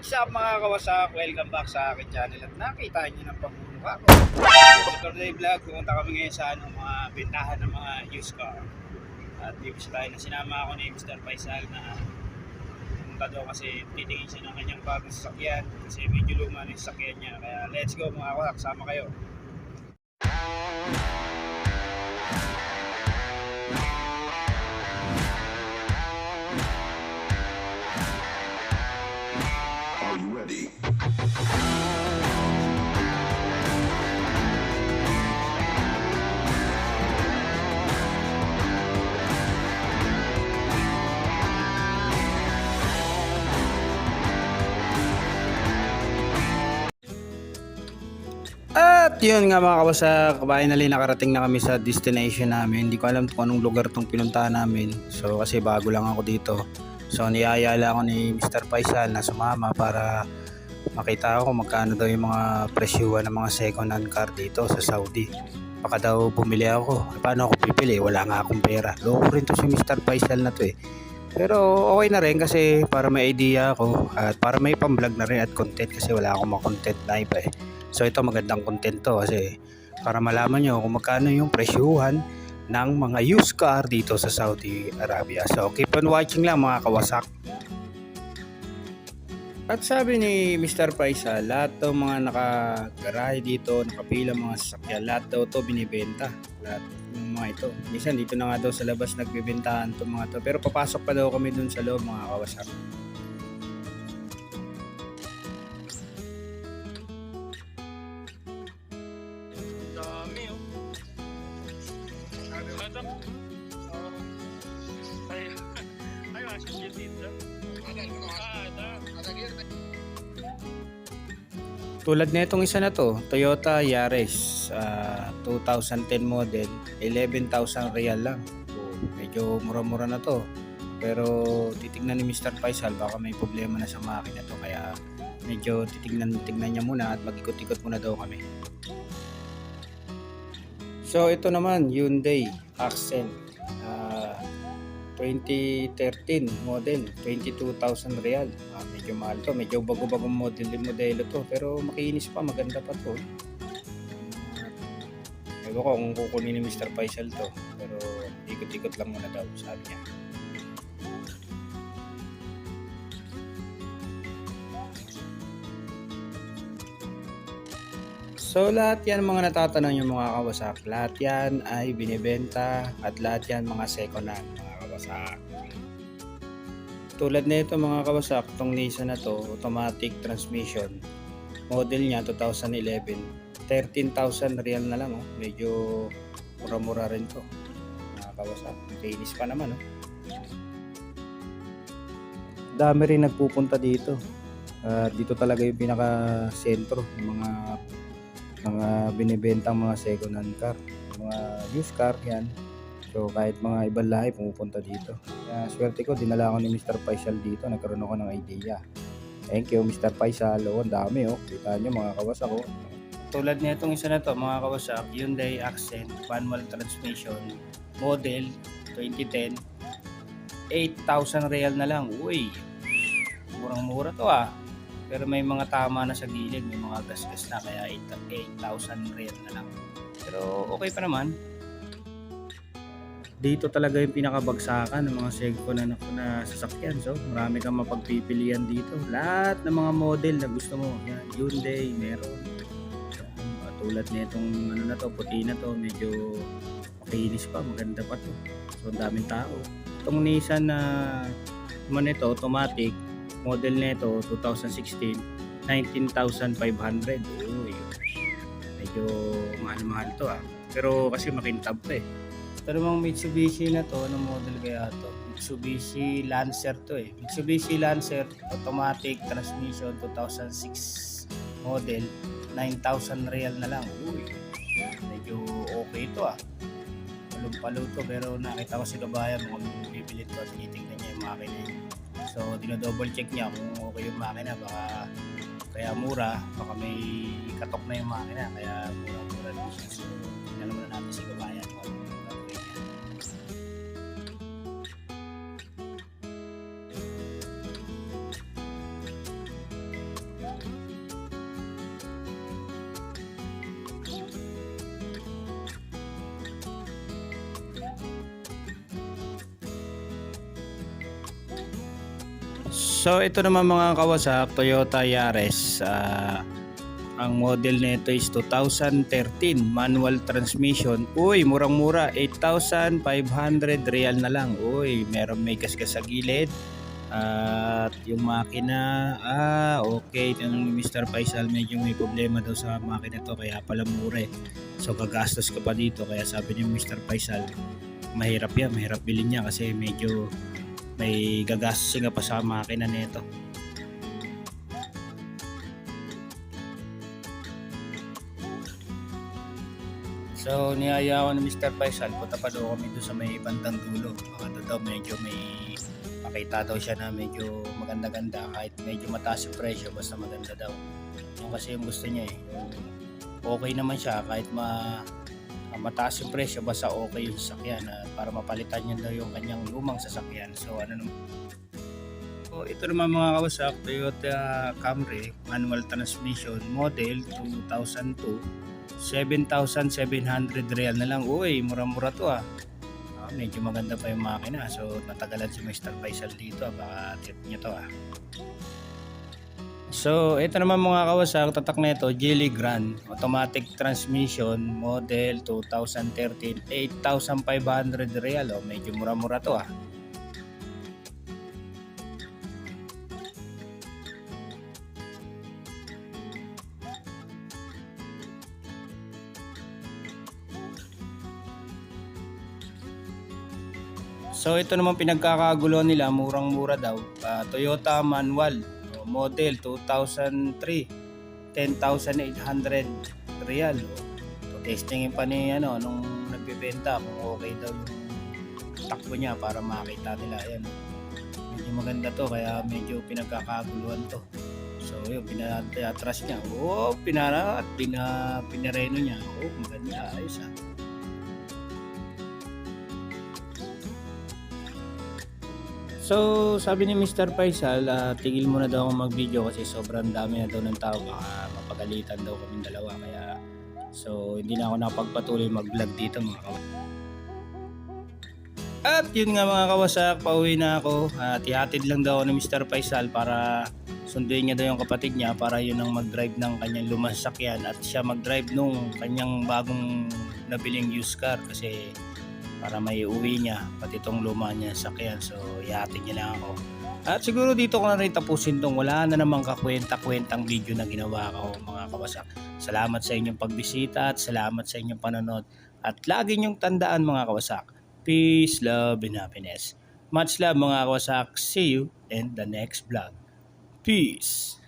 What's up mga kawasak? Welcome back sa akin channel at nakita niyo ng pagmumukha ko. Saturday vlog, pumunta kami ngayon sa ano, mga bentahan ng mga used car. At dito tayo na sinama ako ni Mr. Faisal na pumunta daw kasi titingin siya ng kanyang bagong sasakyan kasi medyo luma na yung sasakyan niya. Kaya let's go mga kawasak, sama kayo. At yun nga mga kawasak, finally nakarating na kami sa destination namin. Hindi ko alam kung anong lugar tong pinuntahan namin. So kasi bago lang ako dito. So niyayala ako ni Mr. Faisal na sumama para makita ko magkano daw yung mga presyuhan ng mga second hand car dito sa Saudi. Baka daw bumili ako. Paano ako pipili? Wala nga akong pera. Loko rin to si Mr. Faisal na to eh. Pero okay na rin kasi para may idea ako at para may pang-vlog na rin at content kasi wala akong mga-content na iba eh. So ito magandang content to kasi para malaman nyo kung magkano yung presyuhan ng mga used car dito sa Saudi Arabia. So keep on watching lang mga kawasak. At sabi ni Mr. Faisal, lahat daw mga nakagarahe dito, nakapila mga sasakyan, lahat daw to binibenta. Lahat ng mga ito. Minsan dito na nga daw sa labas nagbibentahan to mga to. Pero papasok pa daw kami dun sa loob mga kawasak. Dami oh. Ito. Ay, ay, masih yung dito. Ah, ito. Tulad na itong isa na to, Toyota Yaris ah, 2010 model, 11,000 real lang. Medyo mura-mura na to. Pero titignan ni Mr. Faisal baka may problema na sa makina to kaya medyo titignan tignan niya muna at mag-ikot-ikot muna daw kami. So ito naman Hyundai Accent 2013 model 22,000 real. Ah, medyo mahal to. Medyo bago-bagong model din modelo to. Pero makinis pa maganda pa to. Ewan ko kung kukunin ni Mr. Faisal to. Pero ikot-ikot lang muna daw sabi niya. So lahat yan mga natatanong yung mga kawasak, lahat yan ay binibenta at lahat yan mga second hand kawasak. Tulad nito mga kawasak, tong Nissan na to, automatic transmission. Model niya 2011, 13,000 real na lang oh. Medyo mura-mura rin to. Mga kawasak, kinis pa naman oh. Dami rin nagpupunta dito. Ah, dito talaga yung pinaka sentro ng mga mga binibentang mga second hand car mga used car yan so kahit mga ibang lahi pumupunta dito kaya swerte ko dinala ako ni Mr. Faisal dito nagkaroon ako ng idea thank you Mr. Faisal oh, ang dami oh kita nyo mga kawasak oh tulad nitong isa na to mga kawasak Hyundai Accent manual transmission model 2010 8,000 real na lang uy murang mura to ah pero may mga tama na sa gilid, may mga gas-gas na kaya 8,000 real na lang. Pero okay pa naman. Dito talaga yung pinakabagsakan ng mga Segco na, na sasakyan. So, marami kang mapagpipilian dito. Lahat ng mga model na gusto mo. Yan, Hyundai, meron. Mga tulad nitong ano na to, puti na to, medyo makinis pa, maganda pa to. So, ang daming tao. Itong Nissan na naman ito, automatic, model nito 2016 19,500 Uy, medyo mahal-mahal to ah pero kasi makintab to eh ito namang Mitsubishi na to anong model kaya to? Mitsubishi Lancer to eh. Mitsubishi Lancer automatic transmission 2006 model 9,000 real na lang. Uy, medyo okay to ah. Palong-palo to pero nakita ko si kabayan mukhang bibili to. At titignan niya yung makina So, dino-double check niya kung okay yung makina. Baka kaya mura, baka may katok na yung makina. Kaya mura-mura din siya. So, tingnan naman natin si kabayan So ito naman mga kawasak, Toyota Yaris. ah, ang model nito is 2013 manual transmission. Uy, murang-mura, 8,500 real na lang. Uy, meron may gasgas sa gilid. At yung makina, ah, okay. Tanong ni Mr. Faisal, medyo may problema daw sa makina to, kaya pala mura eh. So gagastos ka pa dito, kaya sabi ni Mr. Faisal, mahirap yan, mahirap bilhin niya kasi medyo may gagastos nga pa sa makina nito. So, niyaya ako ni Mr. Faisal, punta pa daw kami doon sa may bandang dulo. Baka doon daw medyo may makita daw siya na medyo maganda-ganda kahit medyo mataas yung presyo basta maganda daw. Yung kasi yung gusto niya eh. Okay naman siya kahit ma mataas yung presyo basta okay yung sasakyan at para mapalitan niya daw yung kanyang lumang sasakyan. So ano naman So, ito naman mga kawasak, Toyota Camry manual transmission model 2002 7,700 real na lang. Uy, mura-mura to ah. Ah, medyo maganda pa yung makina. So, natagalan si Mr. Faisal dito. ah. Baka trip niya to ah. So, ito naman mga kawasak, tatak na ito, Geely Grand. Automatic transmission, model 2013, 8,500 real. Oh, medyo mura-mura to ah. So ito naman pinagkakagulo nila, murang-mura daw. Ah, Toyota manual, oh, model 2003, 10,800 real. So, testingin pa ni ano nung nagbebenta kung okay daw yung takbo niya para makita nila yan. Medyo maganda to kaya medyo pinagkakaguluhan to. So yun, pinatras niya. Oh, pinara at pina, pinareno niya. Oh, maganda. Ayos ah. So, sabi ni Mr. Faisal, ah, tigil muna daw ako mag-video kasi sobrang dami na daw ng tao. Baka mapagalitan daw kaming dalawa. Kaya, so, hindi na ako nakapagpatuloy mag-vlog dito mga kawasak. At yun nga mga kawasak, pauwi na ako. At ihatid lang daw ako ni Mr. Faisal para sunduin niya daw yung kapatid niya para yun ang mag-drive ng kanyang lumang sakyan at siya mag-drive nung kanyang bagong nabiling used car kasi para may uwi niya pati itong luma niya sakyan. So ihatid niya lang ako. At siguro dito ko na rin tapusin tong wala na namang kakwenta-kwentang video na ginawa ko mga kawasak salamat sa inyong pagbisita at salamat sa inyong panonood. At lagi niyong tandaan mga kawasak peace, love, and happiness. Much love mga kawasak see you in the next vlog. Peace